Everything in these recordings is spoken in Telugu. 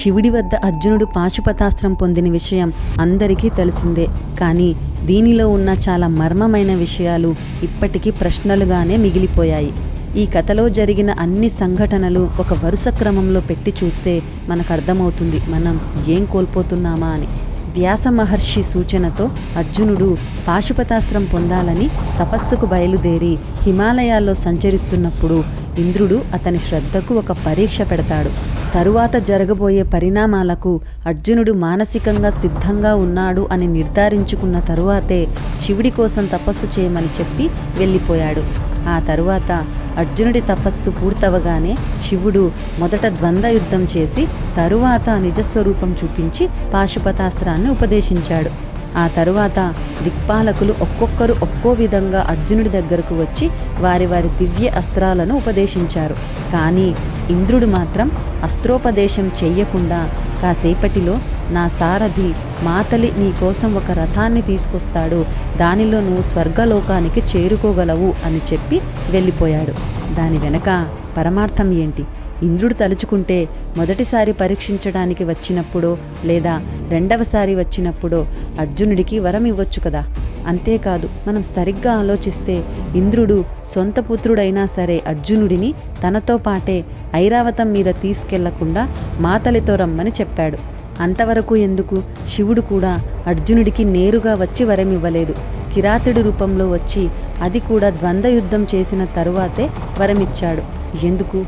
శివుడి వద్ద అర్జునుడు పాశుపతాస్త్రం పొందిన విషయం అందరికీ తెలిసిందే. కానీ దీనిలో ఉన్న చాలా మర్మమైన విషయాలు ఇప్పటికీ ప్రశ్నలుగానే మిగిలిపోయాయి. ఈ కథలో జరిగిన అన్ని సంఘటనలు ఒక వరుస క్రమంలో పెట్టి చూస్తే మనకు అర్థమవుతుంది మనం ఏం కోల్పోతున్నామా అని. వ్యాస మహర్షి సూచనతో అర్జునుడు పాశుపతాస్త్రం పొందాలని తపస్సుకు బయలుదేరి హిమాలయాల్లో సంచరిస్తున్నప్పుడు ఇంద్రుడు అతని శ్రద్ధకు ఒక పరీక్ష పెడతాడు. తరువాత జరగబోయే పరిణామాలకు అర్జునుడు మానసికంగా సిద్ధంగా ఉన్నాడు అని నిర్ధారించుకున్న తరువాతే శివుడి కోసం తపస్సు చేయమని చెప్పి వెళ్ళిపోయాడు. ఆ తరువాత అర్జునుడి తపస్సు పూర్తవగానే శివుడు మొదట ద్వంద్వ యుద్ధం చేసి తరువాత నిజస్వరూపం చూపించి పాశుపతాస్త్రాన్ని ఉపదేశించాడు. ఆ తరువాత దిక్పాలకులు ఒక్కొక్కరు ఒక్కో విధంగా అర్జునుడి దగ్గరకు వచ్చి వారి వారి దివ్య అస్త్రాలను ఉపదేశించారు. కానీ ఇంద్రుడు మాత్రం అస్త్రోపదేశం చెయ్యకుండా కాసేపటిలో నా సారథి మాతలి నీ కోసం ఒక రథాన్ని తీసుకొస్తాడు. దానిలో నువ్వు స్వర్గలోకానికి చేరుకోగలవు అని చెప్పి వెళ్ళిపోయాడు. దాని వెనక పరమార్థం ఏంటి? ఇంద్రుడు తలుచుకుంటే మొదటిసారి పరీక్షించడానికి వచ్చినప్పుడో లేదా రెండవసారి వచ్చినప్పుడో అర్జునుడికి వరం ఇవ్వచ్చు కదా? అంతేకాదు మనం సరిగ్గా ఆలోచిస్తే ఇంద్రుడు సొంత పుత్రుడైనా సరే అర్జునుడిని తనతో పాటే ఐరావతం మీద తీసుకెళ్ళకుండా మాతలితో రమ్మని చెప్పాడు. అంతవరకు ఎందుకు? శివుడు కూడా అర్జునుడికి నేరుగా వచ్చి వరం ఇవ్వలేదు. కిరాతుడి రూపంలో వచ్చి అది కూడా ద్వంద్వ యుద్ధం చేసిన తరువాతే వరమిచ్చాడు. ఎందుకు?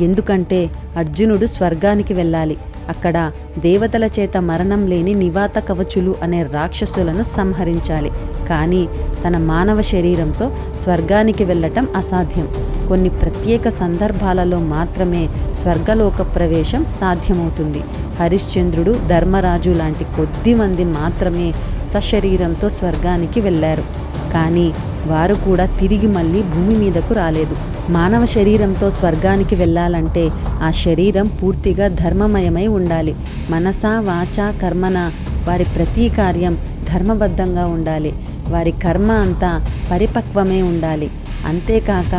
ఎందుకంటే అర్జునుడు స్వర్గానికి వెళ్ళాలి. అక్కడ దేవతల చేత మరణం లేని నివాత కవచులు అనే రాక్షసులను సంహరించాలి. కానీ తన మానవ శరీరంతో స్వర్గానికి వెళ్ళటం అసాధ్యం. కొన్ని ప్రత్యేక సందర్భాలలో మాత్రమే స్వర్గలోక ప్రవేశం సాధ్యమవుతుంది. హరిశ్చంద్రుడు ధర్మరాజు లాంటి కొద్ది మంది మాత్రమే సశరీరంతో స్వర్గానికి వెళ్ళారు. కానీ వారు కూడా తిరిగి మళ్ళీ భూమి మీదకు రాలేదు. మానవ శరీరంతో స్వర్గానికి వెళ్ళాలంటే ఆ శరీరం పూర్తిగా ధర్మమయమై ఉండాలి. మనసా వాచా కర్మన వారి ప్రతి కార్యం ధర్మబద్ధంగా ఉండాలి. వారి కర్మ అంతా పరిపక్వమే ఉండాలి. అంతేకాక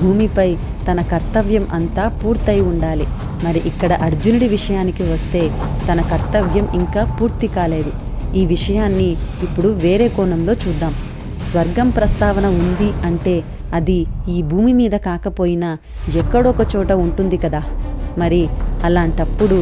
భూమిపై తన కర్తవ్యం అంతా పూర్తయి ఉండాలి. మరి ఇక్కడ అర్జునుడి విషయానికి వస్తే తన కర్తవ్యం ఇంకా పూర్తి కాలేదు. ఈ విషయాన్ని ఇప్పుడు వేరే కోణంలో చూద్దాం. స్వర్గం ప్రస్తావన ఉంది అంటే అది ఈ భూమి మీద కాకపోయినా ఎక్కడొక చోట ఉంటుంది కదా. మరి అలాంటప్పుడు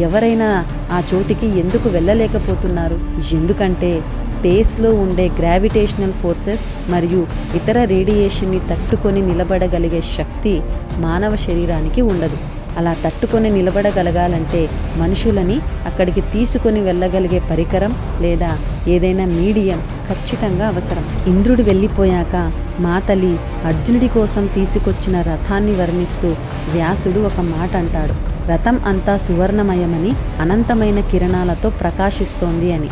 ఎవరైనా ఆ చోటికి ఎందుకు వెళ్ళలేకపోతున్నారు? ఎందుకంటే స్పేస్లో ఉండే గ్రావిటేషనల్ ఫోర్సెస్ మరియు ఇతర రేడియేషన్ని తట్టుకొని నిలబడగలిగే శక్తి మానవ శరీరానికి ఉండదు. అలా తట్టుకొని నిలబడగలగాలంటే మనుషులని అక్కడికి తీసుకొని వెళ్ళగలిగే పరికరం లేదా ఏదైనా మీడియం ఖచ్చితంగా అవసరం. ఇంద్రుడు వెళ్ళిపోయాక మాతలి అర్జునుడి కోసం తీసుకొచ్చిన రథాన్ని వర్ణిస్తూ వ్యాసుడు ఒక మాట అంటాడు. రథం అంతా సువర్ణమయమని అనంతమైన కిరణాలతో ప్రకాశిస్తోంది అని.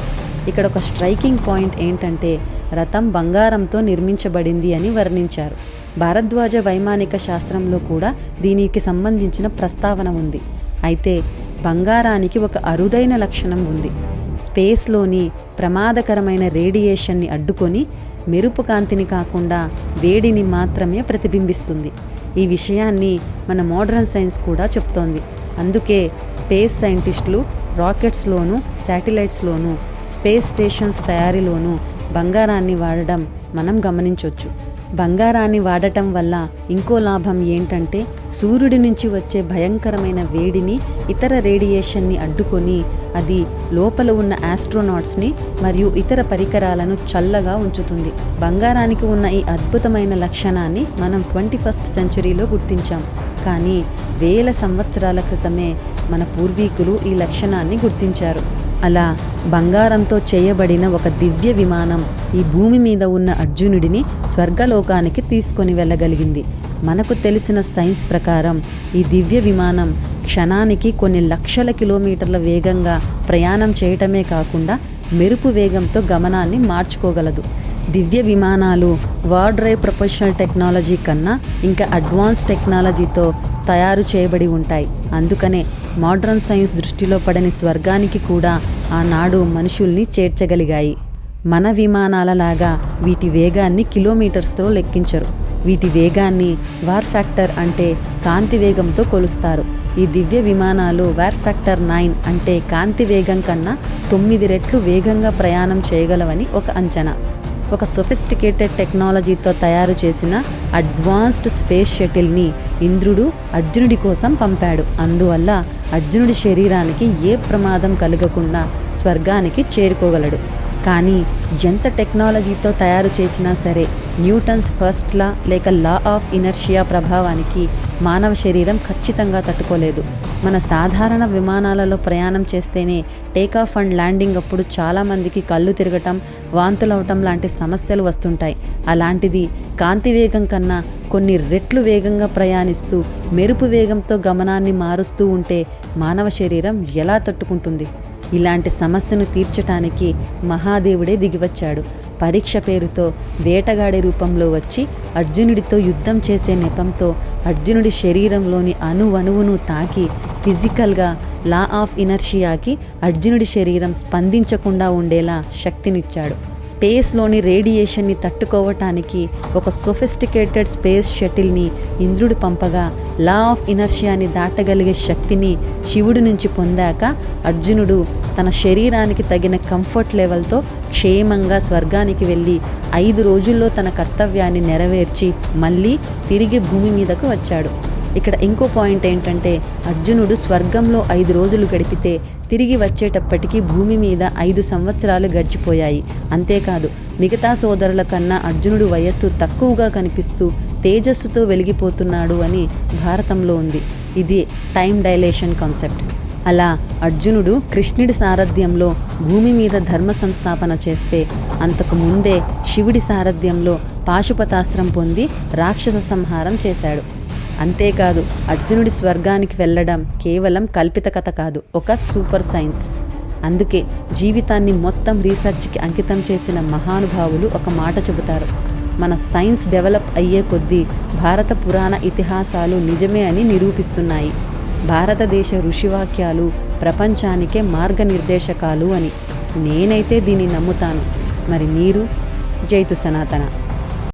ఇక్కడ ఒక స్ట్రైకింగ్ పాయింట్ ఏంటంటే రథం బంగారంతో నిర్మించబడింది అని వర్ణించారు. భారద్వాజ వైమానిక శాస్త్రంలో కూడా దీనికి సంబంధించిన ప్రస్తావన ఉంది. అయితే బంగారానికి ఒక అరుదైన లక్షణం ఉంది. స్పేస్లోని ప్రమాదకరమైన రేడియేషన్ని అడ్డుకొని మెరుపు కాంతిని కాకుండా వేడిని మాత్రమే ప్రతిబింబిస్తుంది. ఈ విషయాన్ని మన మోడర్న్ సైన్స్ కూడా చెప్తోంది. అందుకే స్పేస్ సైంటిస్టులు రాకెట్స్లోనూ శాటిలైట్స్లోనూ స్పేస్ స్టేషన్స్ తయారీలోనూ బంగారాన్ని వాడడం మనం గమనించవచ్చు బంగారాన్ని వాడటం వల్ల ఇంకో లాభం ఏంటంటే సూర్యుడి నుంచి వచ్చే భయంకరమైన వేడిని ఇతర రేడియేషన్ని అడ్డుకొని అది లోపల ఉన్న ఆస్ట్రోనాట్స్ని మరియు ఇతర పరికరాలను చల్లగా ఉంచుతుంది. బంగారానికి ఉన్న ఈ అద్భుతమైన లక్షణాన్ని మనం ట్వంటీ ఫస్ట్ సెంచురీలో గుర్తించాం. కానీ వేల సంవత్సరాల క్రితమే మన పూర్వీకులు ఈ లక్షణాన్ని గుర్తించారు. అలా బంగారంతో చేయబడిన ఒక దివ్య విమానం ఈ భూమి మీద ఉన్న అర్జునుడిని స్వర్గలోకానికి తీసుకొని వెళ్ళగలిగింది. మనకు తెలిసిన సైన్స్ ప్రకారం ఈ దివ్య విమానం క్షణానికి కొన్ని లక్షల కిలోమీటర్ల వేగంగా ప్రయాణం చేయటమే కాకుండా మెరుపు వేగంతో గమనాన్ని మార్చుకోగలదు. దివ్య విమానాలు వార్ డ్రైవ్ ప్రొఫెషనల్ టెక్నాలజీ కన్నా ఇంకా అడ్వాన్స్ టెక్నాలజీతో తయారు చేయబడి ఉంటాయి. అందుకనే మోడ్రన్ సైన్స్ దృష్టిలో పడని స్వర్గానికి కూడా ఆనాడు మనుషుల్ని చేర్చగలిగాయి. మన విమానాల లాగా వీటి వేగాన్ని కిలోమీటర్స్తో లెక్కించరు. వీటి వేగాన్ని వార్ ఫ్యాక్టర్ అంటే కాంతి వేగంతో కొలుస్తారు. ఈ దివ్య విమానాలు వార్ ఫ్యాక్టర్ నైన్ అంటే కాంతి వేగం కన్నా తొమ్మిది రెట్లు వేగంగా ప్రయాణం చేయగలవని ఒక అంచనా. ఒక సొఫిస్టికేటెడ్ టెక్నాలజీతో తయారు చేసిన అడ్వాన్స్డ్ స్పేస్ షటిల్ని ఇంద్రుడు అర్జునుడి కోసం పంపాడు. అందువల్ల అర్జునుడి శరీరానికి ఏ ప్రమాదం కలగకుండా స్వర్గానికి చేరుకోగలడు. కానీ ఎంత టెక్నాలజీతో తయారు చేసినా సరే న్యూటన్స్ ఫస్ట్ లా లేక లా ఆఫ్ ఇనర్షియా ప్రభావానికి మానవ శరీరం ఖచ్చితంగా తట్టుకోలేదు. మన సాధారణ విమానాలలో ప్రయాణం చేస్తేనే టేకాఫ్ అండ్ ల్యాండింగ్ అప్పుడు చాలామందికి కళ్ళు తిరగటం వాంతులవటం లాంటి సమస్యలు వస్తుంటాయి. అలాంటిది కాంతి వేగం కన్నా కొన్ని రెట్లు వేగంగా ప్రయాణిస్తూ మెరుపు వేగంతో గమనాన్ని మారుస్తూ ఉంటే మానవ శరీరం ఎలా తట్టుకుంటుంది? ఇలాంటి సమస్యను తీర్చటానికి మహాదేవుడే దిగివచ్చాడు. పరీక్ష పేరుతో వేటగాడి రూపంలో వచ్చి అర్జునుడితో యుద్ధం చేసే నెపంతో అర్జునుడి శరీరంలోని అణువణువును తాకి ఫిజికల్గా లా ఆఫ్ ఇనర్షియాకి అర్జునుడి శరీరం స్పందించకుండా ఉండేలా శక్తినిచ్చాడు. స్పేస్లోని రేడియేషన్ని తట్టుకోవటానికి ఒక సొఫిస్టికేటెడ్ స్పేస్ షటిల్ని ఇంద్రుడు పంపగా లా ఆఫ్ ఇనర్షియాని దాటగలిగే శక్తిని శివుడి నుంచి పొందాక అర్జునుడు తన శరీరానికి తగిన కంఫర్ట్ లెవెల్తో క్షేమంగా స్వర్గానికి వెళ్ళి ఐదు రోజుల్లో తన కర్తవ్యాన్ని నెరవేర్చి మళ్ళీ తిరిగి భూమి మీదకు వచ్చాడు. ఇక్కడ ఇంకో పాయింట్ ఏంటంటే అర్జునుడు స్వర్గంలో ఐదు రోజులు గడిపితే తిరిగి వచ్చేటప్పటికి భూమి మీద ఐదు సంవత్సరాలు గడిచిపోయాయి. అంతేకాదు మిగతా సోదరుల కన్నా అర్జునుడు వయస్సు తక్కువగా కనిపిస్తూ తేజస్సుతో వెలిగిపోతున్నాడు అని భారతంలో ఉంది. ఇది టైం డైలేషన్ కాన్సెప్ట్. అలా అర్జునుడు కృష్ణుడి సారథ్యంలో భూమి మీద ధర్మ సంస్థాపన చేస్తే అంతకు ముందే శివుడి సారథ్యంలో పాశుపతాస్త్రం పొంది రాక్షస సంహారం చేశాడు. అంతేకాదు అర్జునుడి స్వర్గానికి వెళ్ళడం కేవలం కల్పిత కథ కాదు ఒక సూపర్ సైన్స్. అందుకే జీవితాన్ని మొత్తం రీసెర్చ్కి అంకితం చేసిన మహానుభావులు ఒక మాట చెబుతారు. మన సైన్స్ డెవలప్ అయ్యే కొద్దీ భారత పురాణ ఇతిహాసాలు నిజమే అని నిరూపిస్తున్నాయి. భారతదేశ ఋషివాక్యాలు ప్రపంచానికే మార్గనిర్దేశకాలు అని నేనైతే దీన్ని నమ్ముతాను. మరి మీరు? జైతు సనాతన.